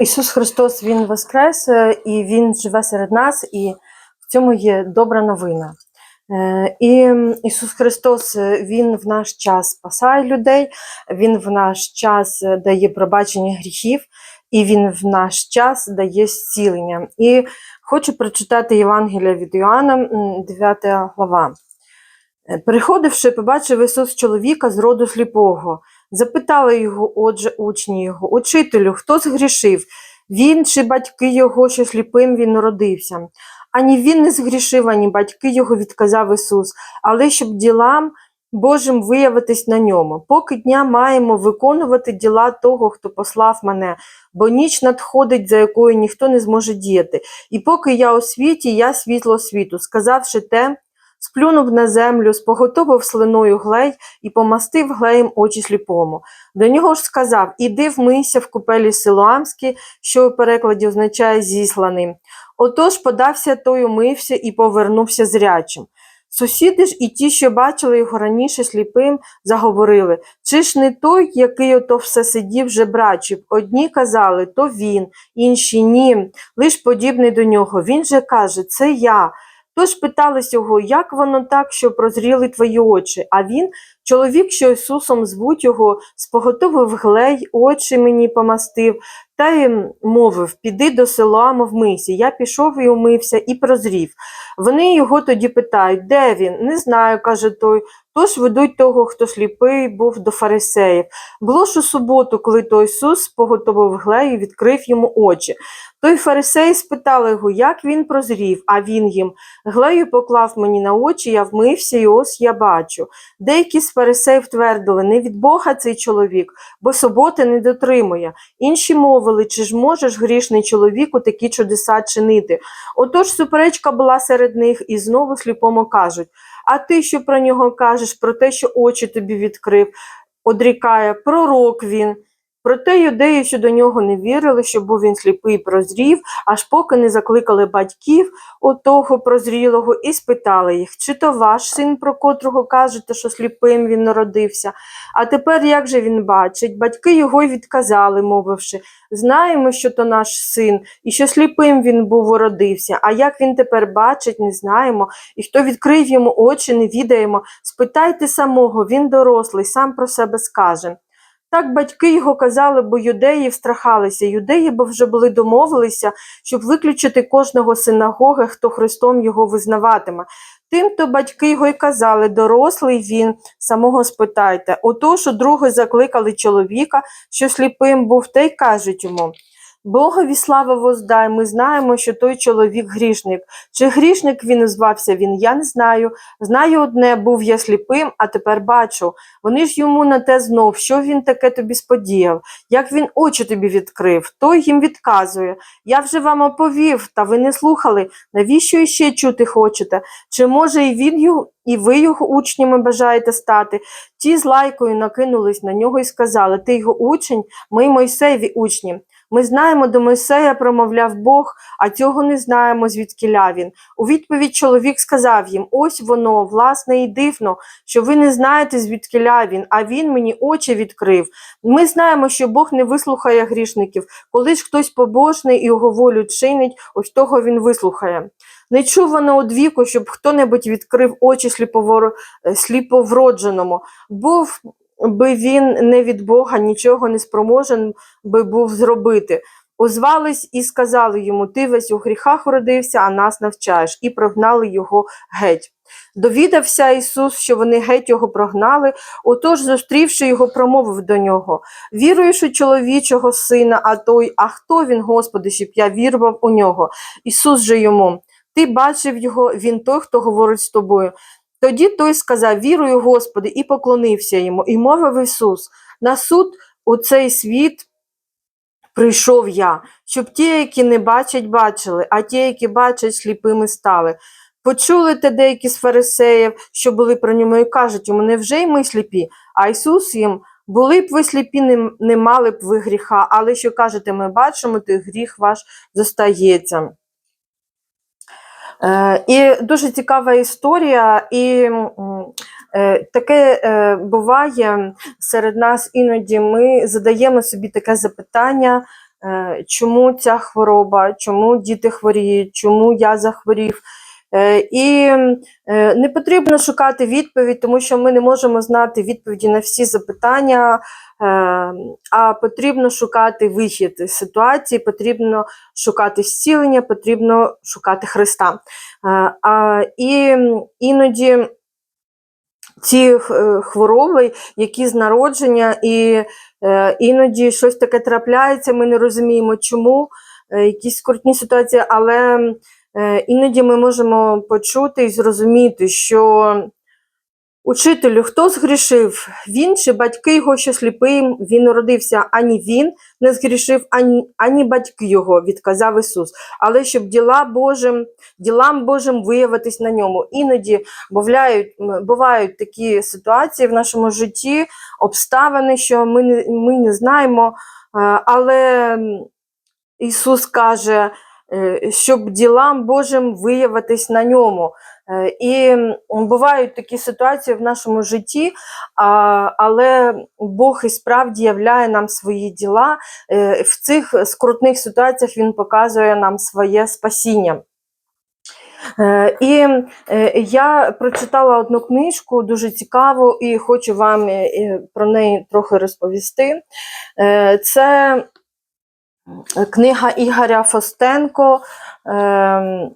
Ісус Христос Він воскрес е, і Він живе серед нас, і в цьому є добра новина. Е, І Ісус Христос е, Він в наш час спасає людей, Він в наш час дає пробачення гріхів, і Він в наш час дає зцілення. І хочу прочитати Євангелія від Іоанна, 9 глава. Приходивши, побачив Ісус чоловіка з роду сліпого. Запитали його, отже, учні його, учителю, хто згрішив? Він чи батьки його, що сліпим він народився? Ані він не згрішив, ані батьки його, відказав Ісус, але щоб ділам Божим виявитись на ньому. Поки дня маємо виконувати діла того, хто послав мене, бо ніч надходить, за якою ніхто не зможе діяти. І поки я у світі, я світло світу. Сказавши те, сплюнув на землю, споготовив слиною глей і помастив глеєм очі сліпому. До нього ж сказав: Іди вмийся в купелі Силуамській, що у перекладі означає зісланий. Отож подався той, умився і повернувся зрячим. Сусіди ж і ті, що бачили його раніше сліпим, заговорили чи ж не той, який ото все сидів жебрачив? Одні казали, то він, інші ні, лиш подібний до нього. Він же каже, це я. Тож питались його, як воно так, що прозріли твої очі? А він, чоловік, що Ісусом звуть його, споготовив глей, очі мені помастив, та й мовив: Піди до Силоама вмийся. Я пішов і умився, і прозрів. Вони його тоді питають, де він? Не знаю, каже той. Тож ведуть того, хто сліпий був до фарисеїв. Було ж у суботу, коли той Ісус поготовив глею і відкрив йому очі. Той фарисей спитали його, як він прозрів, а він їм глею поклав мені на очі, я вмився, і ось я бачу. Деякі фарисеїв твердили, не від Бога цей чоловік, бо суботи не дотримує. Інші мовили, чи ж можеш грішний чоловіку такі чудеса чинити. Отож суперечка була серед них, і знову сліпому кажуть: А ти що про нього кажеш, про те, що очі тобі відкрив? Одрікає, пророк він. Проте юдеї, що до нього не вірили, що був він сліпий і прозрів, аж поки не закликали батьків отого прозрілого і спитали їх, чи то ваш син, про котрого кажете, що сліпим він народився. А тепер як же він бачить? Батьки його й відказали, мовивши, знаємо, що то наш син, і що сліпим він був уродився. А як він тепер бачить, не знаємо, і хто відкрив йому очі, не відаємо. Спитайте самого, він дорослий, сам про себе скаже. Так батьки його казали, бо юдеї встрахалися. Юдеї бо вже були домовилися, щоб виключити кожного синагоги, хто Христом його визнаватиме. Тим-то батьки його й казали, дорослий він, самого спитайте. Отож у друге закликали чоловіка, що сліпим був, та й кажуть йому. Богові слава воздай, ми знаємо, що той чоловік грішник. Чи грішник він звався він, я не знаю. Знаю одне, був я сліпим, а тепер бачу. Вони ж йому на те знов, що він таке тобі сподіяв, як він очі тобі відкрив. Той їм відказує. Я вже вам оповів, та ви не слухали. Навіщо іще чути хочете? Чи може і він його, і ви його учнями бажаєте стати? Ті з лайкою накинулись на нього і сказали: Ти його учень, ми Мойсеєві учні. Ми знаємо, до Мойсея промовляв Бог, а цього не знаємо, звідкіля він. У відповідь чоловік сказав їм: Ось воно, власне, і дивно, що ви не знаєте, звідкіля він, а він мені очі відкрив. Ми знаємо, що Бог не вислухає грішників. Коли ж хтось побожний і його волю чинить, ось того він вислухає. Не чувано одвіку, щоб хто-небудь відкрив очі сліповор... е, сліповродженому. Був би він не від Бога нічого не спроможен би був зробити. Озвались і сказали йому: Ти весь у гріхах уродився, а нас навчаєш, і прогнали його геть. Довідався Ісус, що вони геть його прогнали, отож, зустрівши його, промовив до нього: Віруєш у чоловічого сина, а той, а хто він, Господи, щоб я вірував у нього? Ісус же йому. Ти бачив його, він той, хто говорить з тобою. Тоді той сказав: Вірую, Господи, і поклонився йому, і мовив Ісус: На суд у цей світ прийшов я, щоб ті, які не бачать, бачили, а ті, які бачать, сліпими стали. Почули те деякі з фарисеїв, що були про ньому, і кажуть йому, невже й ми сліпі? А Ісус їм, були б ви сліпі, не, мали б ви гріха, але що кажете, ми бачимо, то гріх ваш зостається. Е, і дуже цікава історія, і е, таке е, буває серед нас іноді ми задаємо собі таке запитання, чому ця хвороба, чому діти хворіють, чому я захворів. Е, І е, не потрібно шукати відповідь, тому що ми не можемо знати відповіді на всі запитання, е, а потрібно шукати вихід з ситуації, потрібно шукати зцілення, потрібно шукати Христа. І іноді ці хвороби, які з народження, і іноді щось таке трапляється, ми не розуміємо, чому, якісь скрутні ситуації, але іноді ми можемо почути і зрозуміти, що учителю, хто згрішив? Він чи батьки його, що сліпим, він народився, ані він не згрішив, ані, ані батьки його, відказав Ісус. Але щоб діла Божим, ділам Божим виявитись на ньому. Іноді бувають, бувають такі ситуації в нашому житті, обставини, що ми ми не знаємо, е, але Ісус каже, е, щоб ділам Божим виявитись на ньому. Е, І бувають такі ситуації в нашому житті, але Бог і справді являє нам свої діла. Е, В цих скрутних ситуаціях Він показує нам своє спасіння. Е, І е, я прочитала одну книжку дуже цікаву і хочу вам е, е, про неї трохи розповісти. Е, Це книга Ігоря Фостенко ем,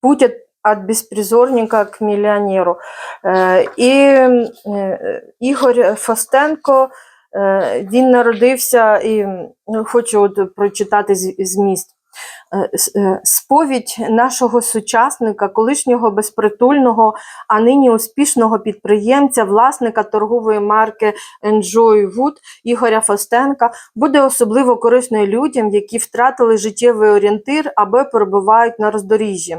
Путь от безпризорника к мільйонеру. Е, І е, Ігор Фостенко е, він народився і ну, хочу от прочитати зміст. Е, е, Сповідь нашого сучасника, колишнього безпритульного, а нині успішного підприємця, власника торгової марки Enjoy Wood Ігоря Фостенка буде особливо корисною людям, які втратили життєвий орієнтир або перебувають на роздоріжжі.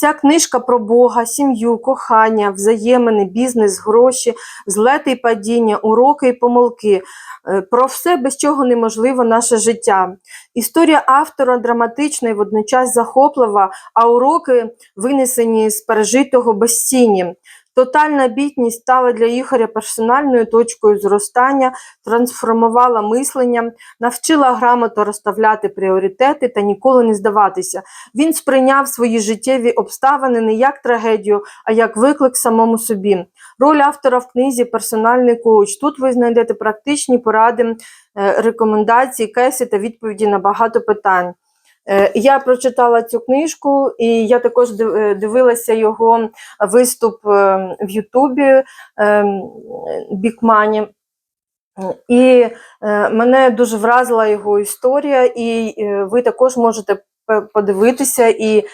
Ця книжка про Бога, сім'ю, кохання, взаємини, бізнес, гроші, злети і падіння, уроки і помилки, е, про все, без чого неможливо наше життя. Історія автора драматична і водночас захоплива, а уроки винесені з пережитого безцінні. Тотальна бідність стала для Ігоря персональною точкою зростання, трансформувала мислення, навчила грамотно розставляти пріоритети та ніколи не здаватися. Він сприйняв свої життєві обставини не як трагедію, а як виклик самому собі. Роль автора в книзі персональний коуч. Тут ви знайдете практичні поради, е, рекомендації, кейси та відповіді на багато питань. Е, Я прочитала цю книжку, і я також е, дивилася його виступ е, в Ютубі Бікмані. І мене дуже вразила його історія, і ви також можете подивитися. І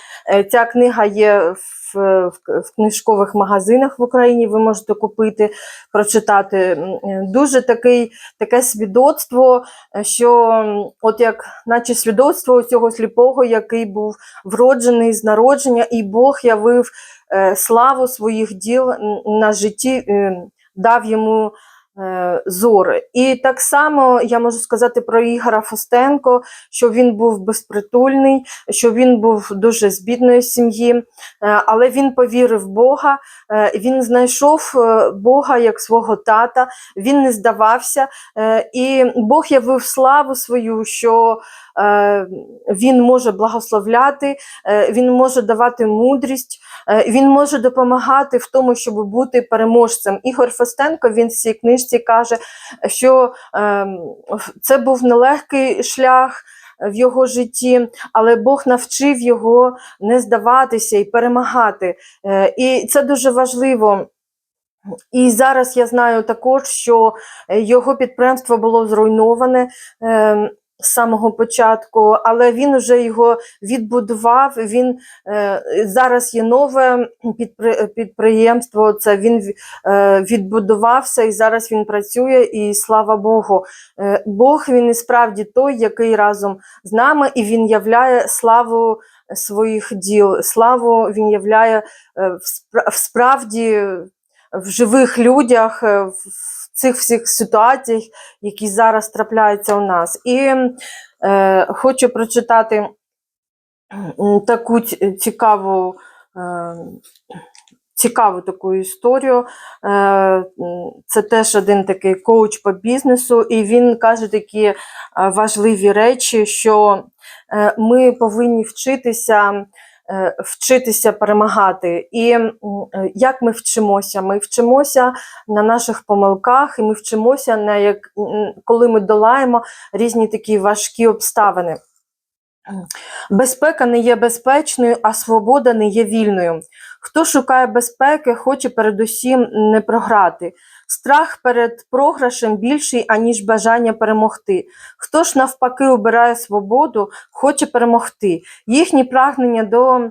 ця книга є в, в, книжкових магазинах в Україні. Ви можете купити, прочитати. Дуже такий, таке свідоцтво, що от як, наче свідоцтво цього сліпого, який був вроджений з народження, і Бог явив е, славу своїх діл на житті, е, дав йому зори. І так само я можу сказати про Ігора Фостенко, що він був безпритульний, що він був дуже з бідної сім'ї, е, але він повірив в Бога, е, він знайшов е, Бога як свого тата, він не здавався, е, і Бог явив славу свою, що е, він може благословляти, е, він може давати мудрість, е, він може допомагати в тому, щоб бути переможцем. Ігор Фостенко він в цій книжці каже, що ем, це був нелегкий шлях. В його житті, але Бог навчив його не здаватися і перемагати. Е, І це дуже важливо. І зараз я знаю також, що е, його підприємство було зруйноване е, з самого початку, але він вже його відбудував. Він е, зараз є нове підпри- підприємство. Це він е, відбудувався і зараз він працює. І слава Богу, Е, Бог він і справді той, який разом з нами, і він являє славу своїх діл. Славу він являє в справді в живих людях, в цих всіх ситуаціях, які зараз трапляються у нас. І е, хочу прочитати таку цікаву, е, цікаву таку історію. Е, Це теж один такий коуч по бізнесу, і він каже такі е, важливі речі, що е, ми повинні вчитися. Е, Вчитися перемагати. І е, як ми вчимося? Ми вчимося на наших помилках, і ми вчимося на як коли ми долаємо різні такі важкі обставини. Безпека не є безпечною, а свобода не є вільною. Хто шукає безпеки, хоче передусім не програти. Страх перед програшем більший, аніж бажання перемогти. Хто ж навпаки обирає свободу, хоче перемогти. Їхні прагнення до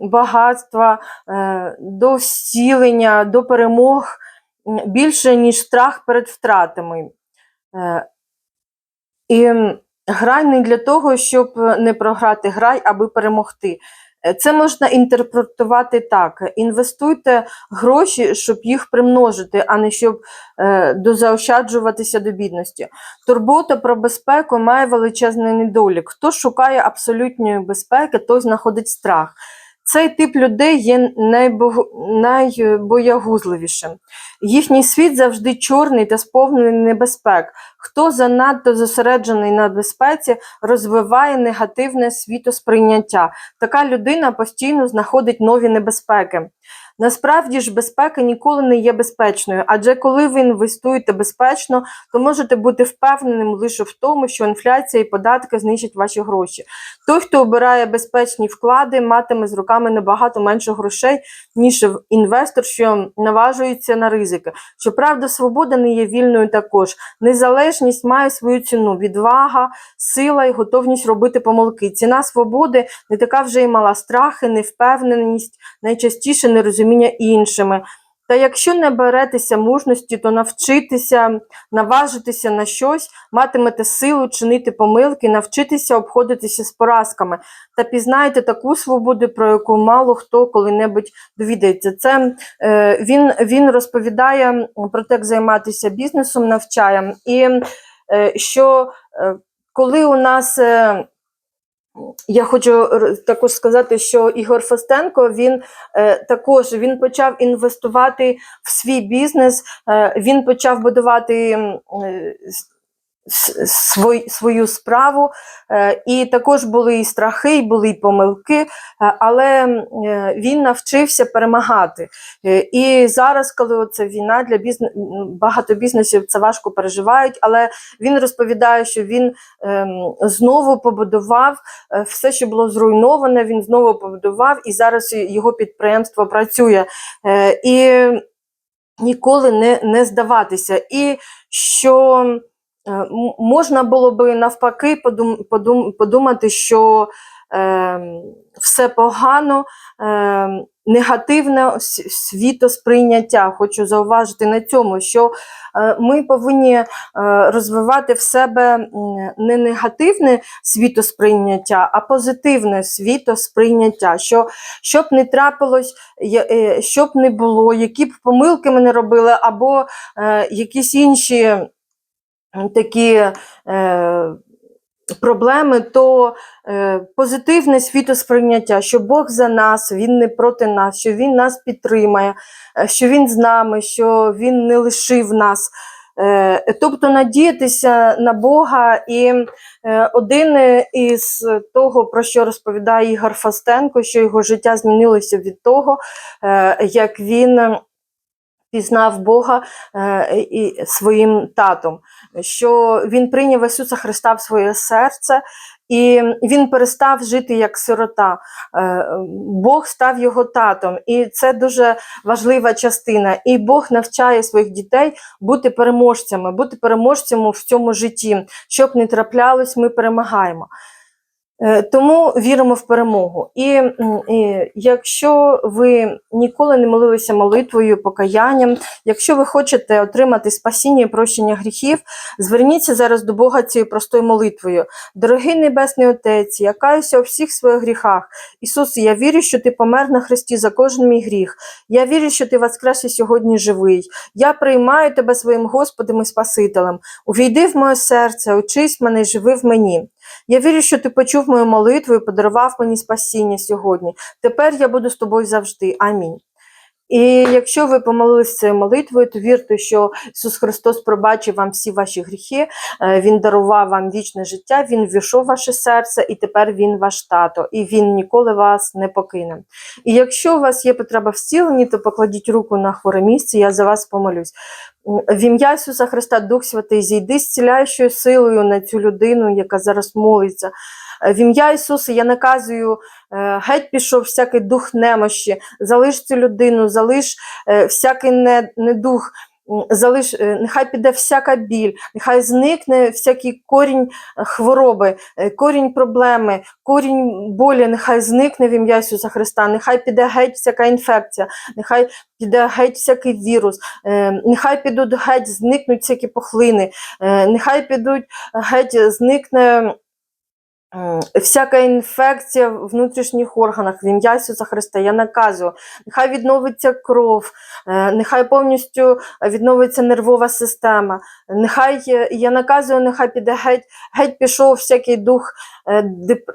багатства, е, до зцілення, до перемог більше, ніж страх перед втратами. Е, І грай не для того, щоб не програти, грай, аби перемогти. Е, Це можна інтерпретувати так: інвестуйте гроші, щоб їх примножити, а не щоб е, дозаощаджуватися до бідності. Турбота про безпеку має величезний недолік. Хто шукає абсолютної безпеки, той знаходить страх. Цей тип людей є найбоягузливішим. Їхній світ завжди чорний та сповнений небезпек. Хто занадто зосереджений на безпеці, розвиває негативне світосприйняття. Така людина постійно знаходить нові небезпеки. Насправді ж безпека ніколи не є безпечною, адже коли ви інвестуєте безпечно, то можете бути впевненим лише в тому, що інфляція і податки знищать ваші гроші. Той, хто обирає безпечні вклади, матиме з руками набагато менше грошей, ніж інвестор, що наважується на ризики. Щоправда, свобода не є вільною також. Незалежність має свою ціну: відвага, сила і готовність робити помилки. Ціна свободи не така вже й мала страхи, невпевненість, найчастіше нерозуміння іншими. Та якщо не беретеся мужності, то навчитися, наважитися на щось, матимете силу чинити помилки, навчитися обходитися з поразками та пізнаєте таку свободу, про яку мало хто коли-небудь довідається. Це е, він, він розповідає про те, як займатися бізнесом, навчає. І е, що е, коли у нас. Е, я хочу також сказати, що Ігор Фостенко він е, також він почав інвестувати в свій бізнес, е, він почав будувати е, свою справу, е, і також були і страхи, і були і помилки, е, але е, він навчився перемагати. І зараз, коли це війна для бізнес, багато бізнесів це важко переживають, але він розповідає, що він ем, знову побудував все, що було зруйноване, він знову побудував, і зараз його підприємство працює. І ніколи не, не здаватися. І що можна було би навпаки подум, подум, подумати, що е, все погано, е, негативне світосприйняття. Хочу зауважити на цьому, що е, ми повинні е, розвивати в себе не негативне світосприйняття, а позитивне світосприйняття. Що, щоб не трапилось, е, щоб не було, які б помилки ми не робили, або е, якісь інші такі. Е, Проблеми, то е, позитивне світосприйняття, що Бог за нас, Він не проти нас, що Він нас підтримає, е, що Він з нами, що Він не лишив нас. Е, тобто надіятися на Бога. І е, один із того, про що розповідає Ігор Фастенко, що його життя змінилося від того, е, як він пізнав Бога е, і своїм татом, що він прийняв Ісуса Христа в своє серце. І він перестав жити як сирота. Е, Бог став його татом, і це дуже важлива частина. І Бог навчає своїх дітей бути переможцями, бути переможцями в цьому житті. Щоб не траплялось, ми перемагаємо. Е, Тому віримо в перемогу. І, і якщо ви ніколи не молилися молитвою, покаянням, якщо ви хочете отримати спасіння і прощення гріхів, зверніться зараз до Бога цією простою молитвою. Дорогий Небесний Отець, я каюся у всіх своїх гріхах. Ісус, я вірю, що Ти помер на хресті за кожен мій гріх. Я вірю, що Ти воскрес і сьогодні живий. Я приймаю Тебе своїм Господом і Спасителем. Увійди в моє серце, очись мене, живи в мені. Я вірю, що ти почув мою молитву і подарував мені спасіння сьогодні. Тепер я буду з тобою завжди. Амінь. І якщо ви помолилися цією молитвою, то вірте, що Ісус Христос пробачив вам всі ваші гріхи, е, Він дарував вам вічне життя, Він ввійшов ваше серце, і тепер Він ваш тато, і Він ніколи вас не покине. І якщо у вас є потреба в зціленні, то покладіть руку на хворе місце, я за вас помолюсь. В ім'я Ісуса Христа, Дух Святий, зійди зціляючою силою на цю людину, яка зараз молиться. В ім'я Ісуса я наказую, е, геть пішов всякий дух немощі, залиш цю людину, залиш е, всякий не- недух, м, залиш, е, нехай піде всяка біль, нехай зникне всякий корінь е, хвороби, е, корінь проблеми, корінь болі, нехай зникне в ім'я Ісуса Христа, нехай піде геть всяка інфекція, нехай піде геть всякий вірус, нехай підуть геть, зникнуть всякі пухлини, нехай підуть геть, зникне. Всяка інфекція в внутрішніх органах в ім'я Ісуса Христа, я наказую. Нехай відновиться кров, е, нехай повністю відновиться нервова система. Нехай е, я наказую, нехай піде геть, геть пішов всякий дух, е,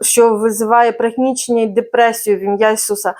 що визиває пригнічення і депресію в ім'я Ісуса.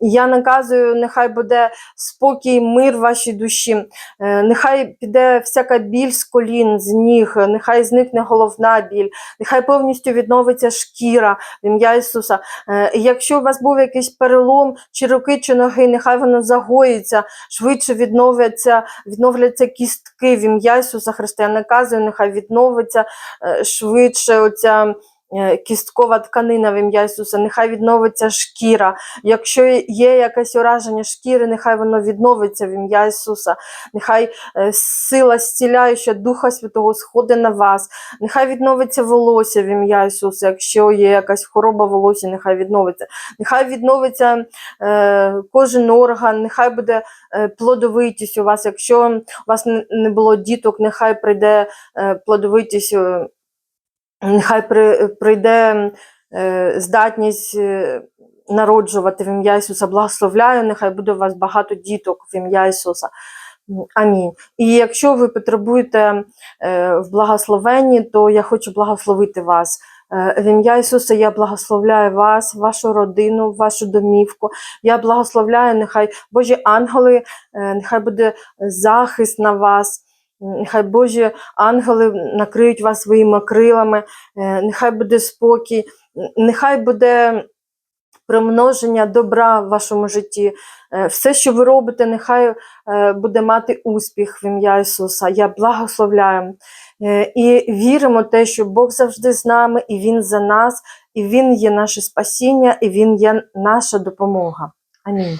Я наказую, нехай буде спокій, мир в вашій душі. Нехай піде всяка біль з колін, з ніг, нехай зникне головна біль, нехай повністю відновиться шкіра в ім'я Ісуса. Е, Якщо у вас був якийсь перелом, чи руки, чи ноги, нехай воно загоїться, швидше відновляться, відновляться кістки в ім'я Ісуса Христа. Я наказую, нехай відновиться е, швидше оця. Е, Кісткова тканина в ім'я Ісуса, нехай відновиться шкіра. Якщо є якесь ураження шкіри, нехай воно відновиться в ім'я Ісуса. Нехай е, сила зціляюча Духа Святого сходить на вас. Нехай відновиться волосся в ім'я Ісуса. Якщо є якась хвороба волосся, нехай відновиться. Нехай відновиться е, кожен орган, нехай буде е, плодовитість у вас. Якщо у вас не- було діток, нехай прийде плодовитість. Е, Нехай при, прийде е, здатність е, народжувати в ім'я Ісуса. Благословляю, нехай буде у вас багато діток в ім'я Ісуса. Амінь. І якщо ви потребуєте в благословенні, то я хочу благословити вас. В ім'я Ісуса я благословляю вас, вашу родину, вашу домівку. Я благословляю, нехай Божі ангели, нехай буде захист на вас. Нехай Божі ангели накриють вас своїми крилами, е, нехай буде спокій, нехай буде примноження добра в вашому житті. Е, Все, що ви робите, нехай е, буде мати успіх в ім'я Ісуса. Я благословляю. І віримо в те, що Бог завжди з нами, і Він за нас, і Він є наше спасіння, і Він є наша допомога. Амінь.